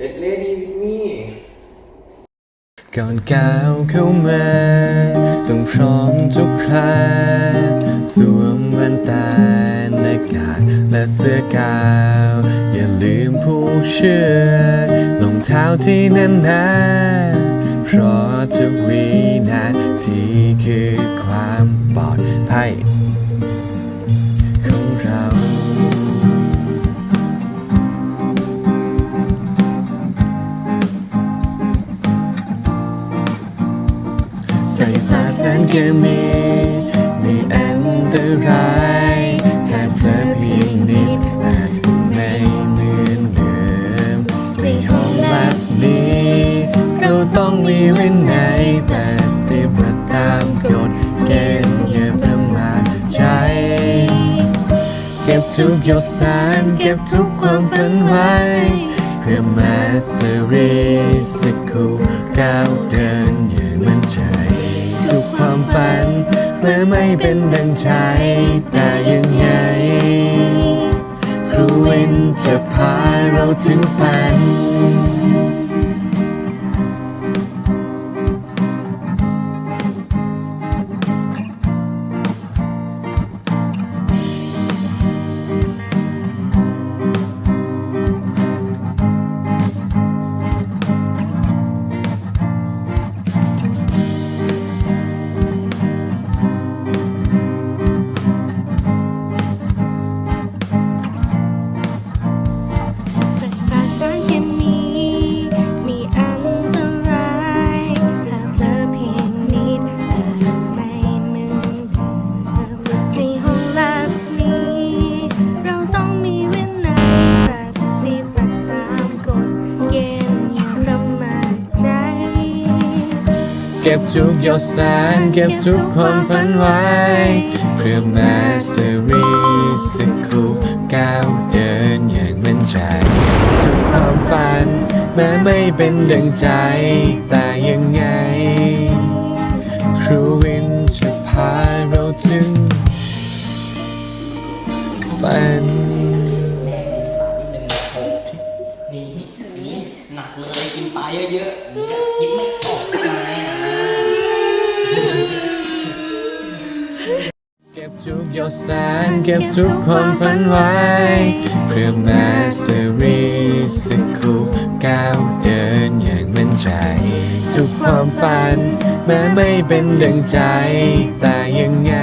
Get ready with me ก่อนก้าวเข้ามา ต้องพร้อมทุกคราสวมแว่นตาหน้ากากและเสื้อกาว อย่าลืมผูกเชื่อรองเท้าที่แน่นหนาเพราะทุกวินาทีคือความปลอดภัย แสนเคมีมีอันตรายหากเพลิดเพียงนิดอาจไม่เหมือนเดิมในห้องลับนี้ เราต้องมีวินัยปฏิบัติตามกฎเกณฑ์อย่าประมาทใจ เก็บทุกหยดสารเก็บทุกความฝันไว้ เพื่อมาสรีสักคู่ก้าว เป็นดังใจแต่ยังไงครูเวนจะพาเราถึงฝัน ก็บทุกหยดสารเก็บทุกความฝันไว้ เพื่อมาสรีสักคู่ก้าวเดินอย่างมั่นใจทุกความฝัน แม้ไม่เป็นดังใจ แต่ยังไง ครูวินจะพาเราถึงฝันนี่นี่หนักเลยกินปลาเยอะๆคิด แสารเก็บทุกความฝันไว้เพื่อมาสรีสักคู่ก้าวเดินอย่างมั่นใจ ทุกความฝันแม้ไม่เป็นดังใจ แต่ยังไง